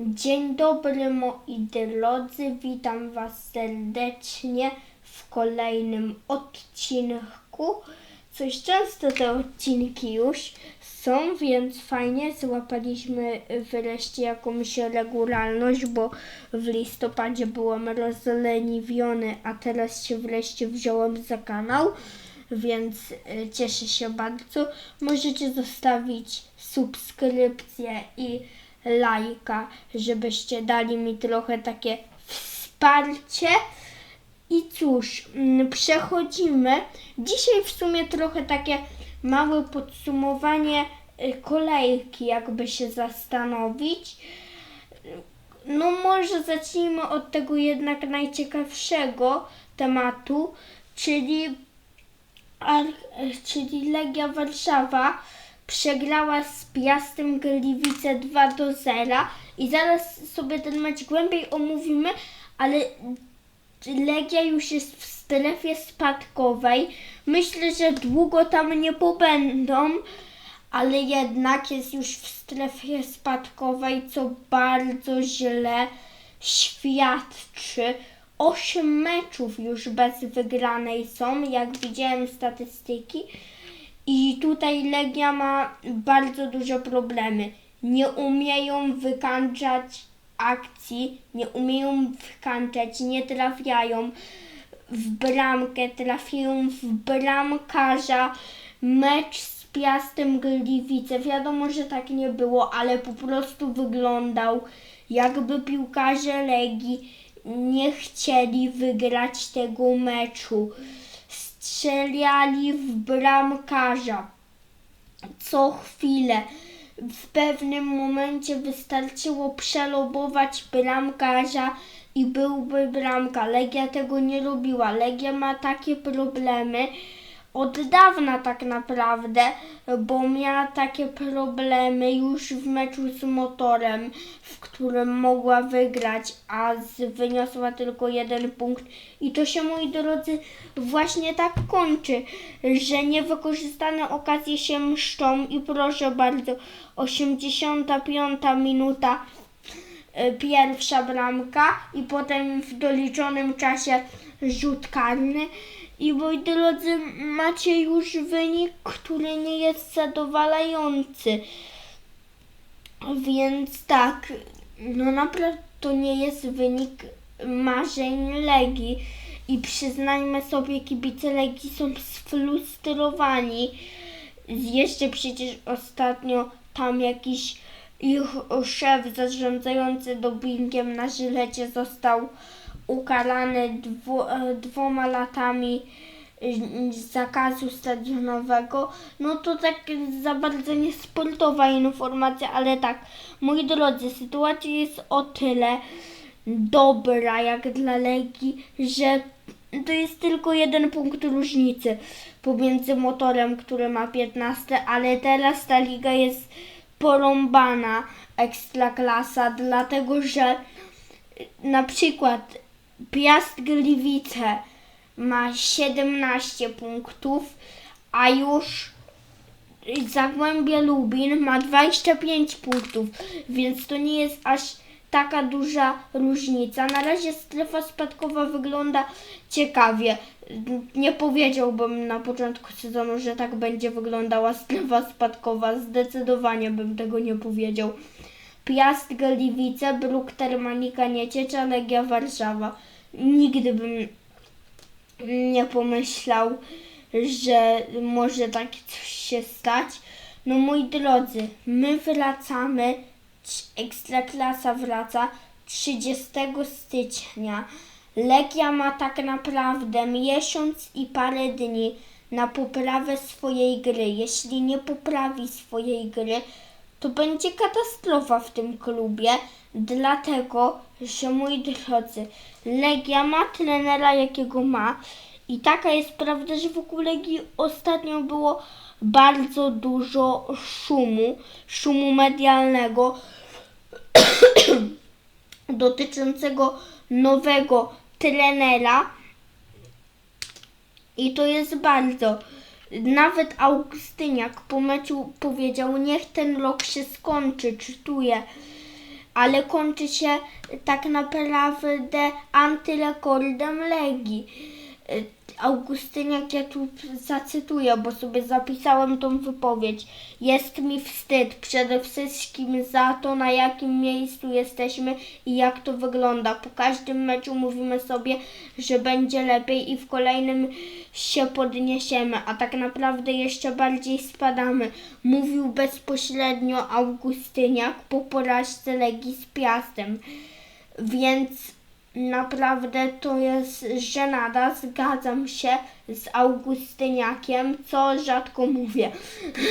Dzień dobry moi drodzy, witam Was serdecznie w kolejnym odcinku. Coś często te odcinki już są, więc fajnie, złapaliśmy wreszcie jakąś regularność, bo w listopadzie byłem rozleniwiony, a teraz się wreszcie wziąłem za kanał, więc y, cieszę się bardzo. Możecie zostawić subskrypcję i lajka, żebyście dali mi trochę takie wsparcie. I cóż, mm, przechodzimy. Dzisiaj w sumie trochę takie małe podsumowanie y, kolejki, jakby się zastanowić. No może zacznijmy od tego jednak najciekawszego tematu, czyli, czyli Legia Warszawa przegrała z Piastem Gliwice 2 do 0 i zaraz sobie ten mecz głębiej omówimy, ale Legia już jest w strefie spadkowej. Myślę, że długo tam nie pobędą, ale jednak jest już w strefie spadkowej, co bardzo źle świadczy. Osiem meczów już bez wygranej są, jak widziałem statystyki. I tutaj Legia ma bardzo duże problemy. Nie umieją wykańczać akcji, nie umieją wykańczać, nie trafiają w bramkę, trafiają w bramkarza. Mecz z Piastem Gliwice, wiadomo, że tak nie było, ale po prostu wyglądał jakby piłkarze Legii nie chcieli wygrać tego meczu. Strzelali w bramkarza co chwilę. W pewnym momencie wystarczyło przelobować bramkarza i byłby bramka. Legia tego nie robiła. Legia ma takie problemy od dawna tak naprawdę, bo miała takie problemy już w meczu z motorem, w którym mogła wygrać, a wyniosła tylko jeden punkt. I to się, moi drodzy, właśnie tak kończy, że niewykorzystane okazje się mszczą i proszę bardzo, 85 minuta e, pierwsza bramka i potem w doliczonym czasie rzut karny. I moi drodzy, macie już wynik, który nie jest zadowalający. Więc tak, no naprawdę to nie jest wynik marzeń Legii. I przyznajmy sobie, kibice Legii są sfrustrowani. Jeszcze przecież ostatnio tam jakiś ich szef zarządzający dopingiem na żylecie został ukarany dwu, e, dwoma latami zakazu stadionowego. No to tak za bardzo niesportowa informacja, ale tak, moi drodzy, sytuacja jest o tyle dobra jak dla Legii, że to jest tylko jeden punkt różnicy pomiędzy motorem, który ma 15, ale teraz ta liga jest porąbana ekstraklasa, dlatego że na przykład Piast Gliwice ma 17 punktów, a już Zagłębie Lubin ma 25 punktów, więc to nie jest aż taka duża różnica. Na razie strefa spadkowa wygląda ciekawie. Nie powiedziałbym na początku sezonu, że tak będzie wyglądała strefa spadkowa. Zdecydowanie bym tego nie powiedział. Piast Gliwice, Bruk Termanika Nieciecza, Legia Warszawa. Nigdy bym nie pomyślał, że może takie coś się stać. No moi drodzy, my wracamy, Ekstraklasa wraca 30 stycznia. Legia ma tak naprawdę miesiąc i parę dni na poprawę swojej gry. Jeśli nie poprawi swojej gry, to będzie katastrofa w tym klubie, dlatego, że moi drodzy, Legia ma trenera jakiego ma i taka jest prawda, że wokół Legii ostatnio było bardzo dużo szumu, szumu medialnego dotyczącego nowego trenera i to jest bardzo nawet Augustyniak po meczu powiedział, niech ten rok się skończy, czytuję. ale kończy się tak naprawdę antyrekordem Legii. Y, Augustyniak, ja tu zacytuję, bo sobie zapisałem tą wypowiedź. Jest mi wstyd przede wszystkim za to, na jakim miejscu jesteśmy i jak to wygląda. Po każdym meczu mówimy sobie, że będzie lepiej i w kolejnym się podniesiemy, a tak naprawdę jeszcze bardziej spadamy. Mówił bezpośrednio Augustyniak po porażce Legii z Piastem. Więc naprawdę to jest żenada, zgadzam się z Augustyniakiem, co rzadko mówię.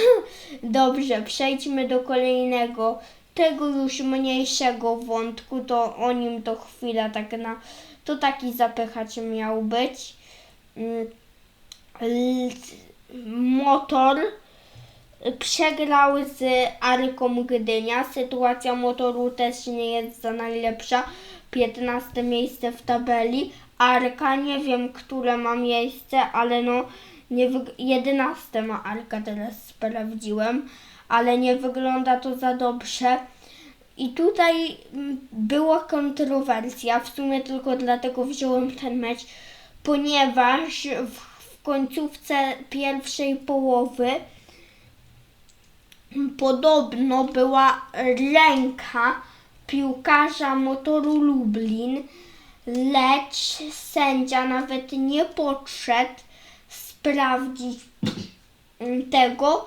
Dobrze, przejdźmy do kolejnego, tego już mniejszego wątku, to o nim to chwila tak na... To taki zapychacz miał być. Mm, Motor przegrał z Arką Gdynia. Sytuacja motoru też nie jest za najlepsza. 15 miejsce w tabeli. Arka, nie wiem, które ma miejsce, ale no nie wyg- 11 ma Arka, teraz sprawdziłem, ale nie wygląda to za dobrze. I tutaj mm, była kontrowersja, w sumie tylko dlatego wziąłem ten mecz, ponieważ w końcówce pierwszej połowy podobno była ręka piłkarza motoru Lublin, lecz sędzia nawet nie podszedł sprawdzić tego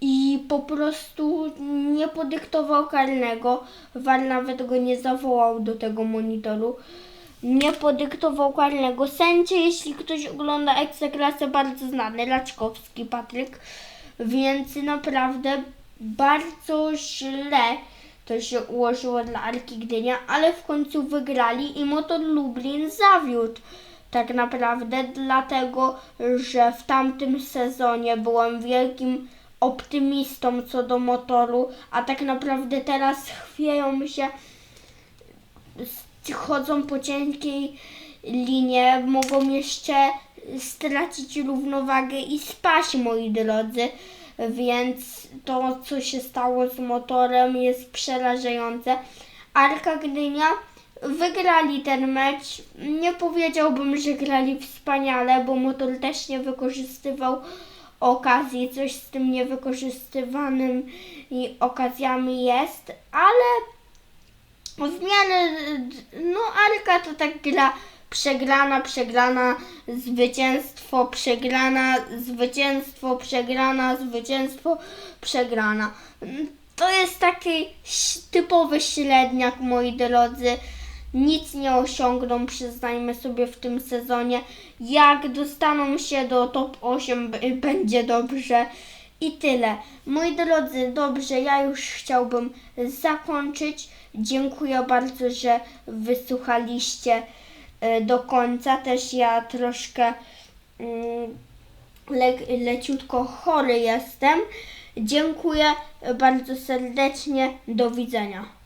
i po prostu nie podyktował karnego. War nawet go nie zawołał do tego monitoru. Nie podyktował karnego. Sędzia, jeśli ktoś ogląda Ekstraklasę, bardzo znany, Raczkowski Patryk. Więc naprawdę bardzo źle to się ułożyło dla Arki Gdynia, ale w końcu wygrali i Motor Lublin zawiódł. Tak naprawdę dlatego, że w tamtym sezonie byłem wielkim optymistą co do motoru, a tak naprawdę teraz chwieją się, chodzą po cienkiej linie, mogą jeszcze stracić równowagę i spaść, moi drodzy. Więc to, co się stało z motorem, jest przerażające. Arka Gdynia wygrali ten mecz. Nie powiedziałbym, że grali wspaniale, bo motor też nie wykorzystywał okazji. Coś z tym niewykorzystywanym i okazjami jest, ale w miarę, no Arka to tak gra przegrana, przegrana, zwycięstwo, przegrana, zwycięstwo, przegrana, zwycięstwo, przegrana. To jest taki typowy średniak, moi drodzy. Nic nie osiągną, przyznajmy sobie, w tym sezonie. Jak dostaną się do top 8, b- będzie dobrze. I tyle. Moi drodzy, dobrze, ja już chciałbym zakończyć. Dziękuję bardzo, że wysłuchaliście do końca. Też ja troszkę mm, le, leciutko chory jestem. Dziękuję bardzo serdecznie. Do widzenia.